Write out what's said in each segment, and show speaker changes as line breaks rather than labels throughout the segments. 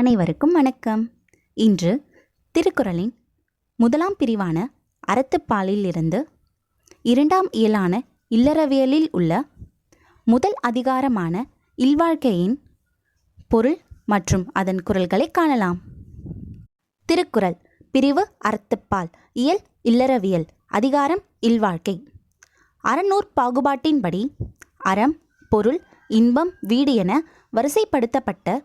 அனைவருக்கும் வணக்கம். இன்று திருக்குறளின் முதலாம் பிரிவான அறத்துப்பாலில் இருந்து இரண்டாம் இயலான இல்லறவியலில் உள்ள முதல் அதிகாரமான இல்வாழ்க்கையின் பொருள் மற்றும் அதன் குரல்களை காணலாம். திருக்குறள் பிரிவு அறத்துப்பால் இயல் இல்லறவியல் அதிகாரம் இல்வாழ்க்கை. அறநூற் பாகுபாட்டின்படி அறம் பொருள் இன்பம் வீடு என வரிசைப்படுத்தப்பட்ட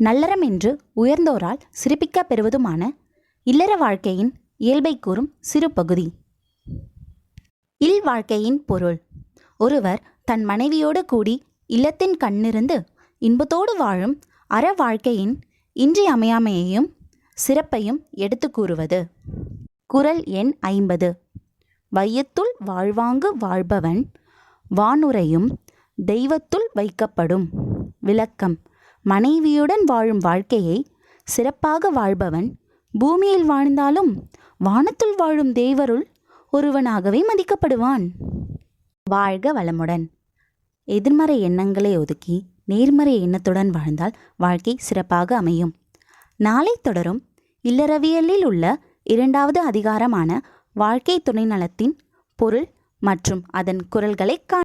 நல்லறம் என்று உயர்ந்தோரால் சிறப்பிக்க பெறுவதுமான இல்லற வாழ்க்கையின் இயல்பை கூறும் சிறு பகுதி. இல் வாழ்க்கையின் பொருள். ஒருவர் தன் மனைவியோடு கூடி இல்லத்தின் கண்ணிருந்து இன்பத்தோடு வாழும் அற வாழ்க்கையின் இன்றியமையாமையையும் சிறப்பையும் எடுத்து கூறுவது. குறள் எண் ஐம்பது. வையத்துள் வாழ்வாங்கு வாழ்பவன் வானுரையும் தெய்வத்துள் வைக்கப்படும். விளக்கம். மனைவியுடன் வாழும் வாழ்க்கையை சிறப்பாக வாழ்பவன் பூமியில் வாழ்ந்தாலும் வானத்துள் வாழும் தேவருள் ஒருவனாகவே மதிக்கப்படுவான். வாழ்க வளமுடன். எதிர்மறை எண்ணங்களை ஒதுக்கி நேர்மறை எண்ணத்துடன் வாழ்ந்தால் வாழ்க்கை சிறப்பாக அமையும். நாளை தொடரும் இல்லறவியலில் உள்ள இரண்டாவது அதிகாரமான வாழ்க்கை துணை நலத்தின் பொருள் மற்றும் அதன் குரல்களை காண